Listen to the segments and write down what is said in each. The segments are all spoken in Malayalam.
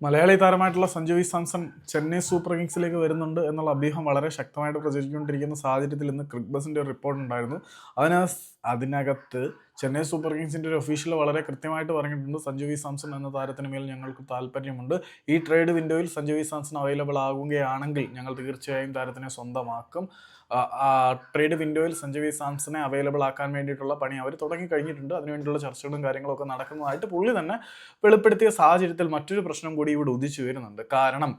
മലയാളി താരമായിട്ടുള്ള സഞ്ജു വി സാംസൺ ചെന്നൈ സൂപ്പർ കിങ്സിലേക്ക് വരുന്നുണ്ട് എന്നുള്ള അഭ്യൂഹം വളരെ ശക്തമായിട്ട് പ്രചരിച്ചുകൊണ്ടിരിക്കുന്ന സാഹചര്യത്തിൽ ഇന്ന് ക്രിക്ബസിന്റെ ഒരു റിപ്പോർട്ട് ഉണ്ടായിരുന്നു അതിന് അതിനകത്ത് ചെന്നൈ സൂപ്പർ കിങ്സിന്റെ ഒരു ഒഫീഷ്യൽ വളരെ കൃത്യമായിട്ട് പറഞ്ഞിട്ടുണ്ട്. സഞ്ജു വി സാംസൺ എന്ന താരത്തിന് മേൽ ഞങ്ങൾക്ക് താല്പര്യമുണ്ട്. ഈ ട്രേഡ് വിൻഡോയിൽ സഞ്ജു വി സാംസൺ അവൈലബിൾ ആകുകയാണെങ്കിൽ ഞങ്ങൾ തീർച്ചയായും താരത്തിനെ സ്വന്തമാക്കും. ട്രേഡ് വിൻഡോയിൽ സഞ്ജു വി സാംസണെ അവൈലബിൾ ആക്കാൻ വേണ്ടിയിട്ടുള്ള പണി അവർ തുടങ്ങി കഴിഞ്ഞിട്ടുണ്ട്. അതിനുവേണ്ടിയുള്ള ചർച്ചകളും കാര്യങ്ങളൊക്കെ നടക്കുന്നതായിട്ട് പുള്ളി തന്നെ വെളിപ്പെടുത്തിയ സാഹചര്യത്തിൽ മറ്റൊരു പ്രശ്നം കൂടി ഇവിടെ ഉദിച്ചു വരുന്നുണ്ട്. കാരണം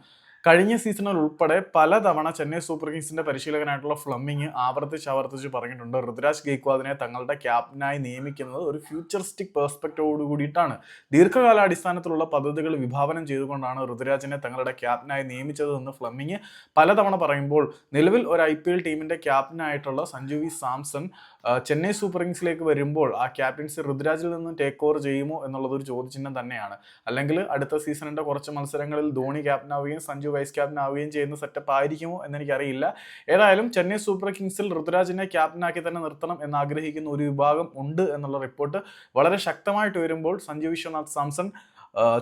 കഴിഞ്ഞ സീസണിൽ ഉൾപ്പെടെ പലതവണ ചെന്നൈ സൂപ്പർ കിങ്സിന്റെ പരിശീലകനായിട്ടുള്ള ഫ്ലമ്മിങ് ആവർത്തിച്ച് ആവർത്തിച്ച് പറഞ്ഞിട്ടുണ്ട്. ഋതുരാജ് ഗെയ്ക്വാദിനെ തങ്ങളുടെ ക്യാപ്റ്റനായി നിയമിക്കുന്നത് ഒരു ഫ്യൂച്ചറിസ്റ്റിക് പെർസ്പെക്റ്റോട് കൂടിയിട്ടാണ്. ദീർഘകാലാടിസ്ഥാനത്തിലുള്ള പദ്ധതികൾ വിഭാവനം ചെയ്തുകൊണ്ടാണ് ഋതുരാജിനെ തങ്ങളുടെ ക്യാപ്റ്റനായി നിയമിച്ചതെന്ന് ഫ്ലമ്മിങ് പലതവണ പറയുമ്പോൾ നിലവിൽ ഒരു ഐ പി എൽ ടീമിന്റെ ക്യാപ്റ്റനായിട്ടുള്ള സഞ്ജു വി. സാംസൺ ചെന്നൈ സൂപ്പർ കിങ്സിലേക്ക് വരുമ്പോൾ ആ ക്യാപ്റ്റൻസി ഋതുരാജിൽ നിന്ന് ടേക്ക് ഓവർ ചെയ്യുമോ എന്നുള്ളത് ഒരു ചോദ്യചിഹ്നം തന്നെയാണ്. അല്ലെങ്കിൽ അടുത്ത സീസണിന്റെ കുറച്ച് മത്സരങ്ങളിൽ ധോണി ക്യാപ്റ്റൻ ആവുകയും സഞ്ജു വൈസ് ക്യാപ്റ്റൻ ആവുകയും ചെയ്യുന്ന സെറ്റപ്പ് ആയിരിക്കുമോ എന്ന് എനിക്കറിയില്ല ഏതായാലും ചെന്നൈ സൂപ്പർ കിങ്സിൽ ഋതുരാജിനെ ക്യാപ്റ്റനാക്കി തന്നെ നിർത്തണം എന്ന് ആഗ്രഹിക്കുന്ന ഒരു വിഭാഗം ഉണ്ട് എന്നുള്ള റിപ്പോർട്ട് വളരെ ശക്തമായിട്ട് വരുമ്പോൾ സഞ്ജു വിശ്വനാഥ് സാംസൺ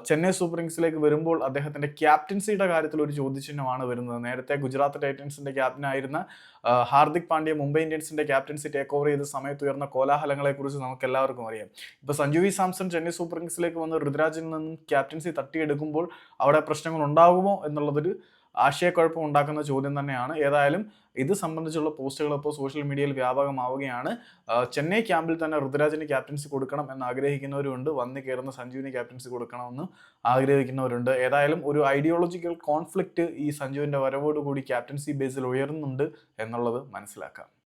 ചെന്നൈ സൂപ്പർ കിങ്സിലേക്ക് വരുമ്പോൾ അദ്ദേഹത്തിന്റെ ക്യാപ്റ്റൻസിയുടെ കാര്യത്തിൽ ഒരു ചോദ്യചിഹ്നമാണ് വരുന്നത്. നേരത്തെ ഗുജറാത്ത് ടൈറ്റൻസിന്റെ ക്യാപ്റ്റനായിരുന്ന ഹാർദിക് പാണ്ഡ്യ മുംബൈ ഇന്ത്യൻസിന്റെ ക്യാപ്റ്റൻസി ടേക്ക് ഓവർ ചെയ്ത സമയത്ത് ഉയർന്ന കോലാഹലങ്ങളെ കുറിച്ച് നമുക്ക് എല്ലാവർക്കും അറിയാം. ഇപ്പൊ സഞ്ജു വി സാംസൺ ചെന്നൈ സൂപ്പർ കിങ്സിലേക്ക് വന്ന് ഋതുരാജിൽ നിന്നും ക്യാപ്റ്റൻസി തട്ടിയെടുക്കുമ്പോൾ അവിടെ പ്രശ്നങ്ങൾ ഉണ്ടാകുമോ എന്നുള്ളതൊരു ആശയക്കുഴപ്പം ഉണ്ടാക്കുന്ന ചോദ്യം തന്നെയാണ്. ഏതായാലും ഇത് സംബന്ധിച്ചുള്ള പോസ്റ്റുകൾ ഇപ്പോൾ സോഷ്യൽ മീഡിയയിൽ വ്യാപകമാവുകയാണ്. ചെന്നൈ ക്യാമ്പിൽ തന്നെ ഋതുരാജിന് ക്യാപ്റ്റൻസി കൊടുക്കണം എന്ന് ആഗ്രഹിക്കുന്നവരുണ്ട്. വന്ന് കയറുന്ന സഞ്ജുവിന് ക്യാപ്റ്റൻസി കൊടുക്കണമെന്ന് ആഗ്രഹിക്കുന്നവരുണ്ട്. ഏതായാലും ഒരു ഐഡിയോളജിക്കൽ കോൺഫ്ലിക്റ്റ് ഈ സഞ്ജുവിന്റെ വരവോടുകൂടി ക്യാപ്റ്റൻസി ബേസിൽ ഉയരുന്നുണ്ട് എന്നുള്ളത് മനസ്സിലാക്കാം.